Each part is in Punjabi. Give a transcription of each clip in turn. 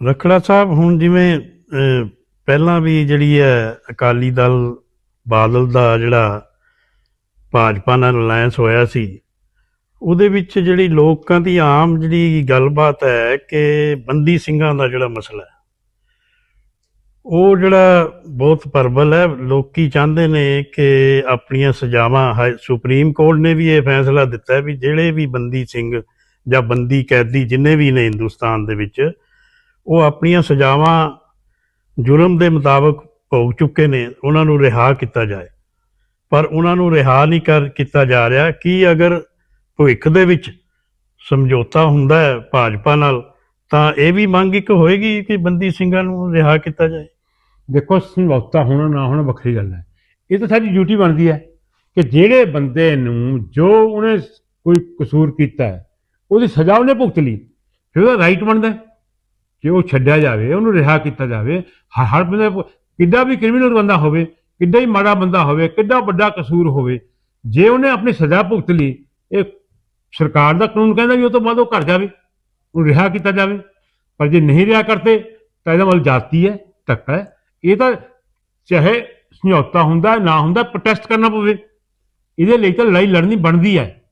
ਰਖੜਾ ਸਾਹਿਬ, ਹੁਣ ਜਿਵੇਂ ਪਹਿਲਾਂ ਵੀ ਜਿਹੜੀ ਹੈ ਅਕਾਲੀ ਦਲ, ਬਾਦਲ ਦਾ ਜਿਹੜਾ ਭਾਜਪਾ ਨਾਲ ਅਲਾਈਅੰਸ ਹੋਇਆ ਸੀ, ਉਹਦੇ ਵਿੱਚ ਜਿਹੜੀ ਲੋਕਾਂ ਦੀ ਆਮ ਜਿਹੜੀ ਗੱਲਬਾਤ ਹੈ ਕਿ ਬੰਦੀ ਸਿੰਘਾਂ ਦਾ ਜਿਹੜਾ ਮਸਲਾ ਹੈ, ਉਹ ਜਿਹੜਾ ਬਹੁਤ ਪਰਬਲ ਹੈ। ਲੋਕੀ ਚਾਹੁੰਦੇ ਨੇ ਕਿ ਆਪਣੀਆਂ ਸਜ਼ਾਵਾਂ ਹਾਈ- ਸੁਪਰੀਮ ਕੋਰਟ ਨੇ ਵੀ ਇਹ ਫੈਸਲਾ ਦਿੱਤਾ ਵੀ ਜਿਹੜੇ ਵੀ ਬੰਦੀ ਸਿੰਘ ਜਾਂ ਬੰਦੀ ਕੈਦੀ ਜਿੰਨੇ ਵੀ ਨੇ ਹਿੰਦੁਸਤਾਨ ਦੇ ਵਿੱਚ ਉਹ ਆਪਣੀਆਂ ਸਜ਼ਾਵਾਂ ਜੁਰਮ ਦੇ ਮੁਤਾਬਕ ਭੋਗ ਚੁੱਕੇ ਨੇ, ਉਹਨਾਂ ਨੂੰ ਰਿਹਾ ਕੀਤਾ ਜਾਏ। ਪਰ ਉਹਨਾਂ ਨੂੰ ਰਿਹਾ ਨਹੀਂ ਕਰ ਕੀਤਾ ਜਾ ਰਿਹਾ, ਕੀ ਅਗਰ ਭਵਿੱਖ ਦੇ ਵਿੱਚ ਸਮਝੌਤਾ ਹੁੰਦਾ ਹੈ ਭਾਜਪਾ ਨਾਲ, ਤਾਂ ਇਹ ਵੀ ਮੰਗ ਇੱਕ ਹੋਏਗੀ ਕਿ ਬੰਦੀ ਸਿੰਘਾਂ ਨੂੰ ਰਿਹਾ ਕੀਤਾ ਜਾਏ। ਦੇਖੋ, ਸਮਝੌਤਾ ਹੋਣਾ ਨਾ ਹੋਣਾ ਵੱਖਰੀ ਗੱਲ ਹੈ। ਇਹ ਤਾਂ ਸਾਡੀ ਡਿਊਟੀ ਬਣਦੀ ਹੈ ਕਿ ਜਿਹੜੇ ਬੰਦੇ ਨੂੰ ਜੋ ਉਹਨੇ ਕੋਈ ਕਸੂਰ ਕੀਤਾ ਹੈ, ਉਹਦੀ ਸਜ਼ਾ ਉਹਨੇ ਭੁਗਤ ਲਈ, ਫਿਰ ਉਹਦਾ ਰਾਈਟ ਬਣਦਾ ਹੈ। ਕਿ ਉਹ ਛੱਡਿਆ ਜਾਵੇ, ਉਹਨੂੰ ਰਿਹਾ ਕੀਤਾ ਜਾਵੇ, ਹ- ਹਰ ਬੰਦੇ ਕਿੱਡਾ ਵੀ ਕ੍ਰਿਮੀਨਲ ਬੰਦਾ ਹੋਵੇ, ਕਿੱਡਾ ਹੀ ਮਾੜਾ ਬੰਦਾ ਹੋਵੇ, ਕਿੱਡਾ ਵੱਡਾ ਕਸੂਰ ਹੋਵੇ, ਜੇ ਉਹਨੇ ਆਪਣੀ ਸਜ਼ਾ ਭੁਗਤ ਲਈ, ਇਹ ਸਰਕਾਰ ਦਾ ਕਾਨੂੰਨ ਕਹਿੰਦਾ ਵੀ ਉਹ ਤੋਂ ਬਾਅਦ ਉਹ ਘਰ ਜਾਵੇ, ਉਹਨੂੰ ਰਿਹਾ ਕੀਤਾ ਜਾਵੇ। ਪਰ ਜੇ ਨਹੀਂ ਰਿਹਾ ਕਰਤੇ, ਤਾਂ ਇਹਦਾ ਮਤਲਬ ਜਾਤੀ ਹੈ, ਧੱਕਾ ਹੈ। ਇਹ ਤਾਂ ਚਾਹੇ ਸਮਝੌਤਾ ਹੁੰਦਾ, ਨਾ ਹੁੰਦਾ ਪ੍ਰੋਟੈਸਟ ਕਰਨਾ ਪਵੇ। ਇਹਦੇ ਲਈ ਤਾਂ ਲੜਾਈ ਲੜਨੀ ਬਣਦੀ ਹੈ।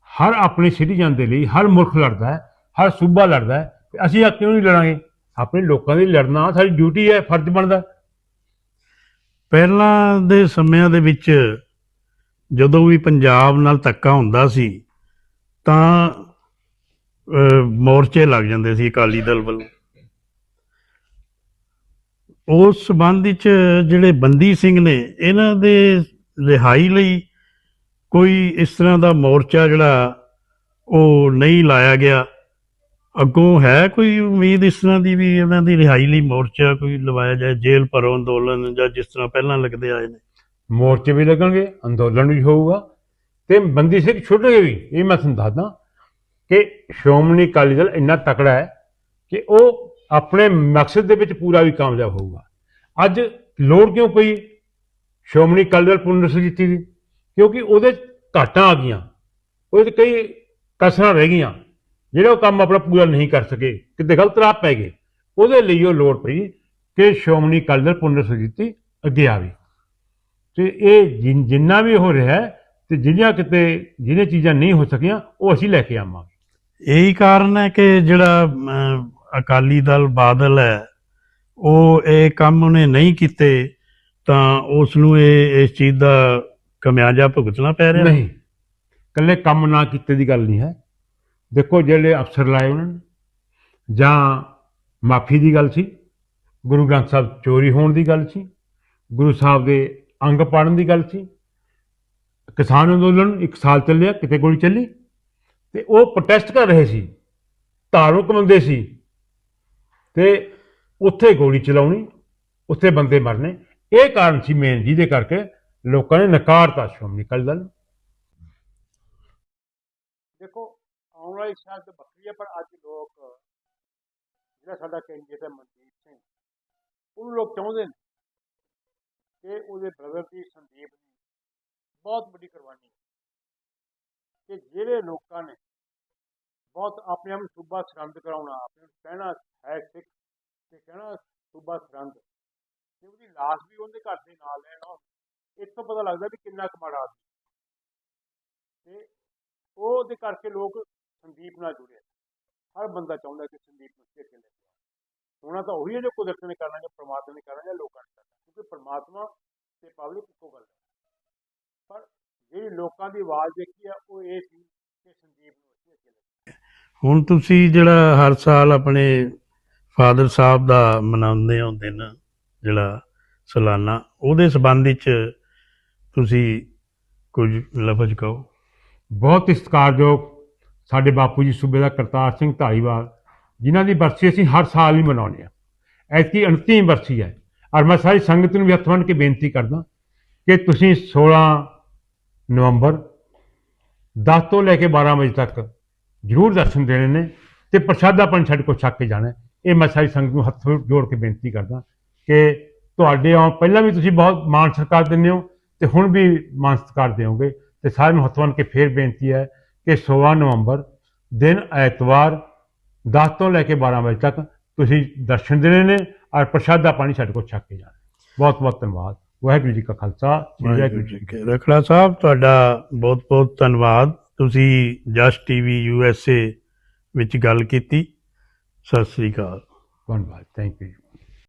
ਹਰ ਆਪਣੇ ਸਿਟੀਜ਼ਨ ਦੇ ਲਈ, ਹਰ ਮੁਲਕ ਲੜਦਾ ਹੈ, ਹਰ ਸੂਬਾ ਲੜਦਾ ਹੈ। ਅਸੀਂ ਆ ਕਿਉਂ ਨਹੀਂ ਲੜਾਂਗੇ। ਆਪਣੇ ਲੋਕਾਂ ਦੀ ਲੜਨਾ ਸਾਡੀ ਡਿਊਟੀ ਹੈ, ਫਰਜ਼ ਬਣਦਾ। ਪਹਿਲਾਂ ਦੇ ਸਮਿਆਂ ਦੇ ਵਿੱਚ ਜਦੋਂ ਵੀ ਪੰਜਾਬ ਨਾਲ ਧੱਕਾ ਹੁੰਦਾ ਸੀ, ਤਾਂ ਮੋਰਚੇ ਲੱਗ ਜਾਂਦੇ ਸੀ ਅਕਾਲੀ ਦਲ ਵੱਲੋਂ। ਉਸ ਸਬੰਧ ਵਿੱਚ ਜਿਹੜੇ ਬੰਦੀ ਸਿੰਘ ਨੇ, ਇਹਨਾਂ ਦੇ ਰਿਹਾਈ ਲਈ ਕੋਈ ਇਸ ਤਰ੍ਹਾਂ ਦਾ ਮੋਰਚਾ ਜਿਹੜਾ ਉਹ ਨਹੀਂ ਲਾਇਆ ਗਿਆ। ਅੱਗੋਂ ਹੈ ਕੋਈ ਉਮੀਦ ਇਸ ਤਰ੍ਹਾਂ ਦੀ ਵੀ ਇਹਨਾਂ ਦੀ ਰਿਹਾਈ ਲਈ ਮੋਰਚਾ ਕੋਈ ਲਵਾਇਆ ਜਾਏ, ਜੇਲ੍ਹ ਭਰੋ ਅੰਦੋਲਨ ਜਾਂ ਜਿਸ ਤਰ੍ਹਾਂ ਪਹਿਲਾਂ ਲੱਗਦੇ ਆਏ ਨੇ? ਮੋਰਚੇ ਵੀ ਲੱਗਣਗੇ, ਅੰਦੋਲਨ ਵੀ ਹੋਊਗਾ। ਤੇ ਬੰਦੀ ਸਿੰਘ ਛੁੱਟਣਗੇ ਵੀ, ਇਹ ਮੈਂ ਤੁਹਾਨੂੰ ਦੱਸਦਾ ਕਿ ਸ਼੍ਰੋਮਣੀ ਅਕਾਲੀ ਦਲ ਇੰਨਾ ਤਕੜਾ ਹੈ ਕਿ ਉਹ ਆਪਣੇ ਮਕਸਦ ਦੇ ਵਿੱਚ ਪੂਰਾ ਵੀ ਕਾਮਯਾਬ ਹੋਊਗਾ। ਅੱਜ ਲੋੜ ਕਿਉਂ ਪਈ ਸ਼੍ਰੋਮਣੀ ਅਕਾਲੀ ਦਲ ਪੁਨਰ ਸੁਜੀਤੀ ਦੀ? ਕਿਉਂਕਿ ਉਹਦੇ ਘਾਟਾਂ ਆ ਗਈਆਂ। ਉਹਦੇ 'ਚ ਕਈ ਕਸਰਾਂ ਰਹਿ ਗਈਆਂ। ਜਿਹੜੇ ਉਹ ਕੰਮ ਆਪਣਾ ਪੂਰਾ ਨਹੀਂ ਕਰ ਸਕੇ ਕਿਤੇ ਗਲਤ ਰਾਹ ਪੈ ਗਏ ਉਹਦੇ ਲਈ ਉਹ ਲੋੜ ਪਈ ਕਿ ਸ਼੍ਰੋਮਣੀ ਅਕਾਲੀ ਦਲ ਪੁਨਰ ਸੁਜੀਤੀ ਅੱਗੇ ਆਵੇ। ਤੇ ਇਹ ਜਿਨ- ਵੀ ਹੋ ਰਿਹਾ ਤੇ ਜਿਹੜੀਆਂ ਕਿਤੇ ਜਿਹੜੀਆਂ ਚੀਜ਼ਾਂ ਨਹੀਂ ਹੋ ਸਕੀਆਂ ਉਹ ਅਸੀਂ ਲੈ ਕੇ ਆਵਾਂਗੇ। ਇਹੀ ਕਾਰਨ ਹੈ ਕਿ ਜਿਹੜਾ ਅਕਾਲੀ ਦਲ ਬਾਦਲ ਹੈ ਉਹ ਇਹ ਕੰਮ ਉਹਨੇ ਨਹੀਂ ਕੀਤੇ ਤਾਂ ਉਸ ਨੂੰ ਇਹ ਇਸ ਚੀਜ਼ ਦਾ ਕਮਿਆਜਾ ਭੁਗਤਣਾ ਪੈ ਰਿਹਾ ਨਹੀਂ। ਕੱਲੇ ਕੰਮ ਨਾ ਕੀਤੇ ਦੀ ਗੱਲ ਨਹੀਂ ਹੈ। ਦੇਖੋ ਜਿਹੜੇ ਅਫਸਰ ਲਾਏ ਉਹਨਾਂ ਨੇ, ਜਾਂ ਮਾਫੀ ਦੀ ਗੱਲ ਸੀ, ਗੁਰੂ ਗ੍ਰੰਥ ਸਾਹਿਬ ਚੋਰੀ ਹੋਣ ਦੀ ਗੱਲ ਸੀ, ਗੁਰੂ ਸਾਹਿਬ ਦੇ ਅੰਗ ਪਾੜਨ ਦੀ ਗੱਲ ਸੀ, ਕਿਸਾਨ ਅੰਦੋਲਨ ਇੱਕ ਸਾਲ ਚੱਲਿਆ, ਕਿਤੇ ਗੋਲੀ ਚੱਲੀ, ਤੇ ਉਹ ਪ੍ਰੋਟੈਸਟ ਕਰ ਰਹੇ ਸੀ ਧਾਰਮਿਕ ਬੰਦੇ ਸੀ, ਤੇ ਉੱਥੇ ਗੋਲੀ ਚਲਾਉਣੀ, ਉੱਥੇ ਬੰਦੇ ਮਰਨੇ, ਇਹ ਕਾਰਨ ਸੀ ਮੇਨ ਜਿਹਦੇ ਕਰਕੇ ਲੋਕਾਂ ਨੇ ਨਕਾਰਤਾ ਸ਼੍ਰੋਮਣੀ ਅਕਾਲੀ ਦਲ ਨੂੰ। ਦੇਖੋ ਆਉਣ ਵਾਲੀ ਸ਼ਾਇਦ ਵੱਖਰੀ ਹੈ ਪਰ ਅੱਜ ਲੋਕ, ਜਿਹੜਾ ਸਾਡਾ ਕੈਂਡੀਡੇਟ ਹੈ ਮਨਦੀਪ ਸਿੰਘ, ਉਹਨੂੰ ਲੋਕ ਚਾਹੁੰਦੇ ਨੇ ਕਿ ਉਹਦੇ ਬ੍ਰਦਰ ਦੀ ਸੰਦੀਪ ਦੀ ਬਹੁਤ ਵੱਡੀ ਕੁਰਬਾਨੀ ਕਿ ਜਿਹੜੇ ਲੋਕਾਂ ਨੇ ਬਹੁਤ ਆਪਣੇ ਆਪ ਨੂੰ ਸੂਬਾ ਸਰਹੰਦ ਕਰਾਉਣਾ, ਆਪਣੇ ਨੂੰ ਕਹਿਣਾ ਹੈ ਸਿੱਖ ਤੇ ਕਹਿਣਾ ਸੂਬਾ ਸਰਹੰਦ, ਤੇ ਉਹਦੀ ਲਾਸ਼ ਵੀ ਉਹਦੇ ਘਰ ਦੇ ਨਾਲ ਲੈਣਾ ਇੱਥੋਂ ਪਤਾ ਲੱਗਦਾ ਵੀ ਕਿੰਨਾ ਕੁ ਮਾੜਾ ਆਦਮੀ। ਤੇ ਉਹਦੇ ਕਰਕੇ ਲੋਕ ਸੰਦੀਪ ਨਾਲ ਜੁੜੇ ਆ। ਹਰ ਬੰਦਾ ਚਾਹੁੰਦਾ ਕਿ ਸੰਦੀਪ ਨੂੰ ਅੱਗੇ ਲੈ। ਹੋਣਾ ਤਾਂ ਉਹੀ ਹੈ ਜੋ ਕੁਦਰਤ ਨੇ ਕਰਨਾ ਜਾਂ ਪ੍ਰਮਾਤਮਾ ਨੇ ਕਰਨਾ ਜਾਂ ਲੋਕਾਂ ਨੇ ਕਰਨਾ ਕਿਉਂਕਿ ਪ੍ਰਮਾਤਮਾ ਤੇ ਪਬਲਿਕ ਇੱਕੋ ਗੱਲ ਹੈ ਪਰ ਜਿਹੜੀ ਲੋਕਾਂ ਦੀ ਆਵਾਜ਼ ਦੇਖੀ ਆ ਉਹ ਇਹ ਸੀ ਕਿ ਸੰਦੀਪ ਨੂੰ ਅਸੀਂ ਅੱਗੇ ਲੈ ਹੁਣ ਤੁਸੀਂ ਜਿਹੜਾ ਹਰ ਸਾਲ ਆਪਣੇ ਫਾਦਰ ਸਾਹਿਬ ਦਾ ਮਨਾਉਂਦੇ ਹੋ ਦਿਨ ਜਿਹੜਾ ਸਾਲਾਨਾ ਉਹਦੇ ਸਬੰਧ ਵਿੱਚ ਤੁਸੀਂ ਕੁਝ ਲਫ਼ਜ਼ ਕਹੋ ਬਹੁਤ ਹੀ ਸਤਿਕਾਰਯੋਗ ਸਾਡੇ ਬਾਪੂ ਜੀ ਸੂਬੇ ਦਾ ਕਰਤਾਰ ਸਿੰਘ ਧਾਲੀਵਾਲ, ਜਿਨ੍ਹਾਂ ਦੀ ਬਰਸੀ ਅਸੀਂ ਹਰ ਸਾਲ ਹੀ ਮਨਾਉਂਦੇ ਹਾਂ। ਐਤਕੀ ਅੰਤਿਮ ਬਰਸੀ ਹੈ। ਔਰ ਮੈਂ ਸਾਰੀ ਸੰਗਤ ਨੂੰ ਵੀ ਹੱਥ ਬੰਨ੍ਹ ਕੇ ਬੇਨਤੀ ਕਰਦਾ ਕਿ ਤੁਸੀਂ 16 ਨਵੰਬਰ 10 ਤੋਂ ਲੈ ਕੇ 12 ਵਜੇ ਤੱਕ ਜ਼ਰੂਰ ਦਰਸ਼ਨ ਦੇਣੇ ਨੇ ਤੇ ਪ੍ਰਸ਼ਾਦਾ ਪਾਣੀ ਛੱਡ ਕੋ ਛੱਕ ਕੇ ਜਾਣਾ ਇਹ ਮੈਂ ਸਾਰੀ ਸੰਗਤ ਨੂੰ ਹੱਥ ਜੋੜ ਕੇ ਬੇਨਤੀ ਕਰਦਾ ਕਿ ਤੁਹਾਡੇ ਆਉਣ ਪਹਿਲਾਂ ਵੀ ਤੁਸੀਂ ਬਹੁਤ ਮਾਣ ਸਤਿਕਾਰ ਦਿੰਦੇ ਹੋ ਤੇ ਹੁਣ ਵੀ ਮਾਣ ਸਤਿਕਾਰ ਦਿਓਗੇ ਤੇ ਸਾਰਿਆਂ ਨੂੰ ਹੱਥ ਬੰਨ੍ਹ ਕੇ ਫੇਰ ਬੇਨਤੀ ਹੈ ਕਿ 16 ਨਵੰਬਰ ਦਿਨ ਐਤਵਾਰ 10 ਤੋਂ ਲੈ ਕੇ 12 ਵਜੇ ਤੱਕ ਤੁਸੀਂ ਦਰਸ਼ਨ ਦੇਣੇ ਨੇ ਔਰ ਪ੍ਰਸ਼ਾਦਾ ਪਾਣੀ ਸਾਡੇ ਕੋਲ ਛਕ ਕੇ ਜਾਣਾ ਬਹੁਤ ਬਹੁਤ ਧੰਨਵਾਦ। ਵਾਹਿਗੁਰੂ ਜੀ ਕਾ ਖਾਲਸਾ ਵਾਹਿਗੁਰੂ ਜੀ ਕੀ ਰਖੜਾ ਸਾਹਿਬ ਤੁਹਾਡਾ ਬਹੁਤ ਬਹੁਤ ਧੰਨਵਾਦ। ਤੁਸੀਂ just TV U S A ਵਿੱਚ ਗੱਲ ਕੀਤੀ। ਸਤਿ ਸ੍ਰੀ ਅਕਾਲ। ਧੰਨਵਾਦ। Thank you